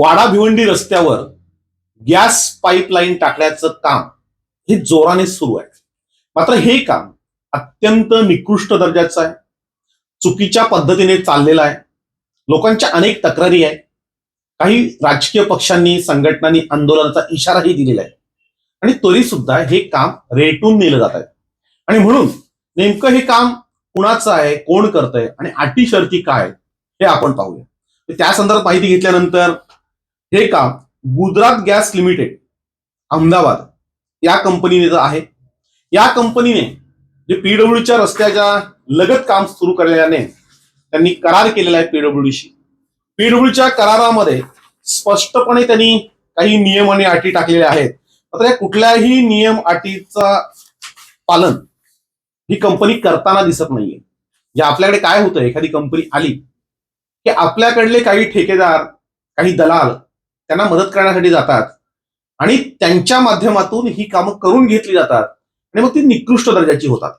वाडा भिवंडी रस्त्यावर gas pipeline टाकण्याचं काम हे जोराने सुरू आहे. मात्र हे काम अत्यंत निकृष्ट दर्जाचं आहे. चुकीच्या पद्धतीने चाललेलं आहे. लोकांच्या अनेक तक्रारी आहे काही राजकीय पक्षांनी संघटनांनी आंदोलनाचा इशाराही दिलेला आहे. आणि तरी सुद्धा हे काम रेटून नेलं जात आहे. आणि म्हणून नेमकं हे काम कुणाचं आहे कोण करतंय आणि अटी शर्ती काय हे आपण पाहूया. त्या संदर्भात माहिती घेतल्यानंतर हे काम. गुजरात गॅस लिमिटेड अहमदाबाद या कंपनीने आहे या कंपनीने जे पीडब्ल्यूच्या रस्त्याच्या लगत काम सुरू केल्याने त्यांनी करार केलेला आहे पीडब्ल्यूडीशी. पीडब्ल्यूच्या करारामध्ये स्पष्टपणे त्यांनी काही नियम आणि अटी टाकलेल्या आहेत. मात्र या कुठल्याही नियम अटीचा पालन ही कंपनी करताना दिसत नाहीये. जे आपल्याकडे काय होतं एखादी कंपनी आली की आपल्याकडले काही ठेकेदार काही दलाल त्यांना मदत करण्यासाठी जातात. आणि त्यांच्या माध्यमातून ही कामं करून घेतली जातात. आणि मग ती निकृष्ट दर्जाची होतात.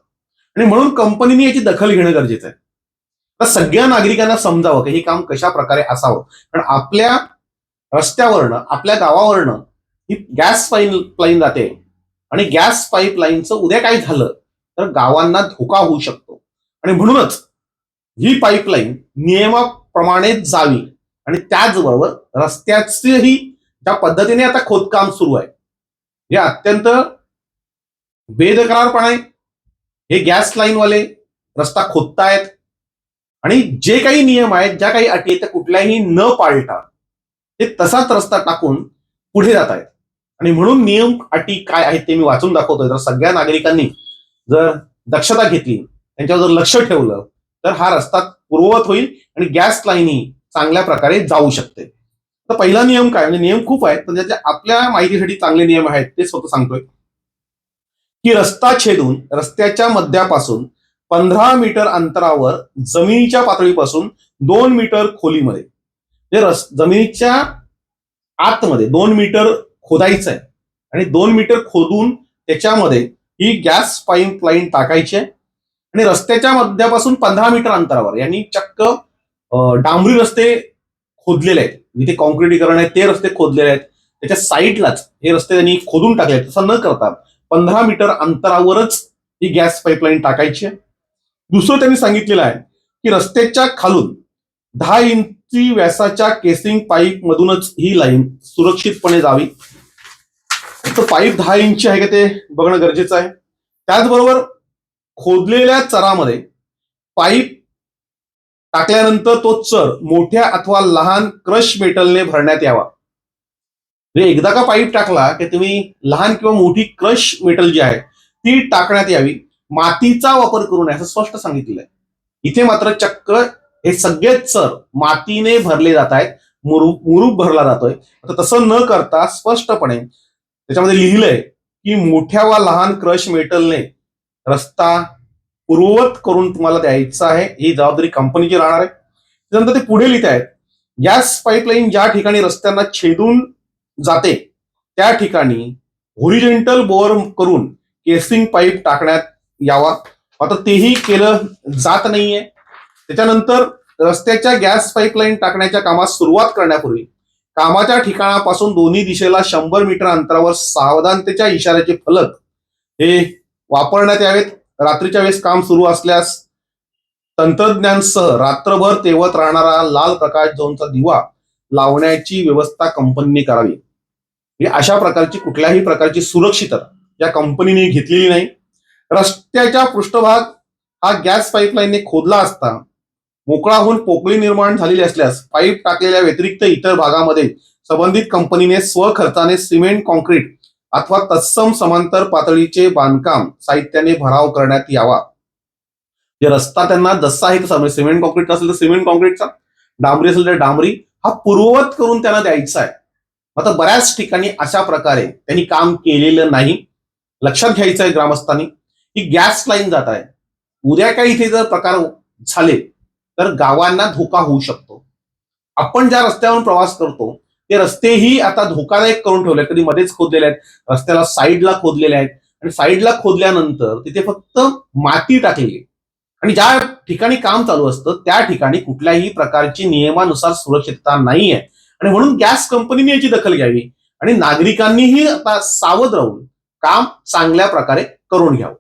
आणि म्हणून कंपनीने याची दखल घेणं गरजेचं आहे. तर सगळ्या नागरिकांना समजावं की हे काम कशा प्रकारे असावं. कारण आपल्या रस्त्यावरनं आपल्या गावावरनं ही गॅस पाईपलाईन जाते. आणि गॅस पाईपलाईनचं उद्या काय झालं तर गावांना धोका होऊ शकतो. आणि म्हणूनच ही पाईपलाईन नियमाप्रमाणे जावी. आणि त्याचबरोबर रस्त्याचेही ज्या पद्धतीने आता खोदकाम सुरू आहे हे अत्यंत बेदकरारपणे हे गॅस लाईनवाले रस्ता खोदतायत. आणि जे काही नियम आहेत ज्या काही अटी आहेत त्या कुठल्याही न पाळता ते तसाच रस्ता टाकून पुढे जात आहेत आणि म्हणून नियम अटी काय आहेत ते मी वाचून दाखवतोय. जर सगळ्या नागरिकांनी जर दक्षता घेतली त्यांच्यावर जर लक्ष ठेवलं तर हा रस्ता पूर्ववत होईल आणि गॅस लाईनही चांगल्या प्रकारे जाऊ शकते. तर पहिला नियम काय? म्हणजे नियम खूप आहेत पण त्याच्या आपल्या माहितीसाठी चांगले नियम आहेत ते स्वतः सांगतोय. की रस्ता छेदून रस्त्याच्या मध्यापासून पंधरा मीटर अंतरावर जमिनीच्या पातळीपासून दोन मीटर खोलीमध्ये म्हणजे रस जमिनीच्या आतमध्ये दोन मीटर खोदायचं आहे आणि दोन मीटर खोदून त्याच्यामध्ये ही गॅस पाईपलाईन टाकायची आहे. आणि रस्त्याच्या मध्यापासून पंधरा मीटर अंतरावर यांनी चक्क डांबरी रस्ते खोदलेले आहेत. जिथे कॉन्क्रिटीकरण आहे ते रस्ते खोदलेले आहेत. त्याच्या साईडलाच हे रस्ते त्यांनी खोदून टाकले आहेत. तसं न करता पंधरा मीटर अंतरावरच ही गॅस पाईपलाईन टाकायची आहे. दुसरं त्यांनी सांगितलेलं आहे की रस्त्याच्या खालून दहा इंची व्यासाच्या केसिंग पाईप मधूनच ही लाईन सुरक्षितपणे जावी. तर पाईप दहा इंची आहे का ते बघणं गरजेचं आहे. त्याचबरोबर खोदलेल्या चरामध्ये पाईप टाकल्यानंतर तो चर मोठ्या अथवा लहान क्रश मेटलने भरण्यात यावा. म्हणजे एकदा का पाईप टाकला की तुम्ही लहान किंवा मोठी क्रश मेटल जी आहे ती टाकण्यात यावी. मातीचा वापर करू नये असं स्पष्ट सांगितलेलं आहे इथे मात्र चक्क हे सगळेच चर मातीने भरले जात आहेत मुरूप मुरूप भरला जातोय. आता तसं न करता स्पष्टपणे त्याच्यामध्ये लिहिलंय की मोठ्या वा लहान क्रश मेटलने रस्ता पूर्ववत करून तुम्हाला द्यायचं आहे ही जबाबदारी कंपनीची राहणार आहे. त्यानंतर ते पुढे लिहित आहेत. गॅस पाईपलाईन ज्या ठिकाणी रस्त्यांना छेदून जाते त्या ठिकाणी होरिजेंटल बोअर करून केसिंग पाईप टाकण्यात यावा. मात्र तेही केलं जात नाहीये. त्याच्यानंतर रस्त्याच्या गॅस पाईपलाईन टाकण्याच्या कामास सुरुवात करण्यापूर्वी कामाच्या ठिकाणापासून दोन्ही दिशेला शंभर मीटर अंतरावर सावधानतेच्या इशाऱ्याचे फलक हे वापरण्यात यावेत. रात्रीच्या वेळेस काम सुरू असल्यास तंत्रज्ञानसह रात्रभर तेवत राहणारा लाल प्रकाश झोनचा दिवा लावण्याची व्यवस्था कंपनीने करावी. म्हणजे अशा प्रकारची कुठल्याही प्रकारची सुरक्षितता या कंपनीने घेतलेली नाही. रस्त्याच्या पृष्ठभाग हा गॅस पाईपलाईनने खोदला असता मोकळा होऊन पोकळी निर्माण झालेली असल्यास पाईप टाकलेल्या व्यतिरिक्त इतर भागामध्ये संबंधित कंपनीने स्वखर्चाने सिमेंट कॉन्क्रीट अथवा तत्सम समांतर पातळीचे बांधकाम साहित्याने भराव करण्यात यावा. जे रस्ता त्यांना जसा आहे तसा म्हणजे सिमेंट कॉन्क्रीट असेल तर सिमेंट कॉन्क्रीटचा डांबरी असेल तर डांबरी हा पूर्ववत करून त्यांना द्यायचा आहे. आता बऱ्याच ठिकाणी अशा प्रकारे त्यांनी काम केलेलं नाही. लक्षात घ्यायचं आहे ग्रामस्थांनी की गॅस लाईन जात आहे. उद्या काही इथे जर प्रकार झाले तर गावांना धोका होऊ शकतो. आपण ज्या रस्त्यावरून प्रवास करतो ते रस्तेही आता धोकादायक करून ठेवले कधी मध्येच खोदलेले आहेत. रस्त्याला साईडला खोदलेले आहेत. आणि साईडला खोदल्यानंतर तिथे फक्त माती टाकलेली आणि ज्या ठिकाणी काम चालू असतं त्या ठिकाणी कुठल्याही प्रकारची नियमानुसार सुरक्षितता नाहीये. आणि म्हणून गॅस कंपनीने याची दखल घ्यावी. आणि नागरिकांनीही आता सावध राहून काम चांगल्या प्रकारे करून घ्यावं.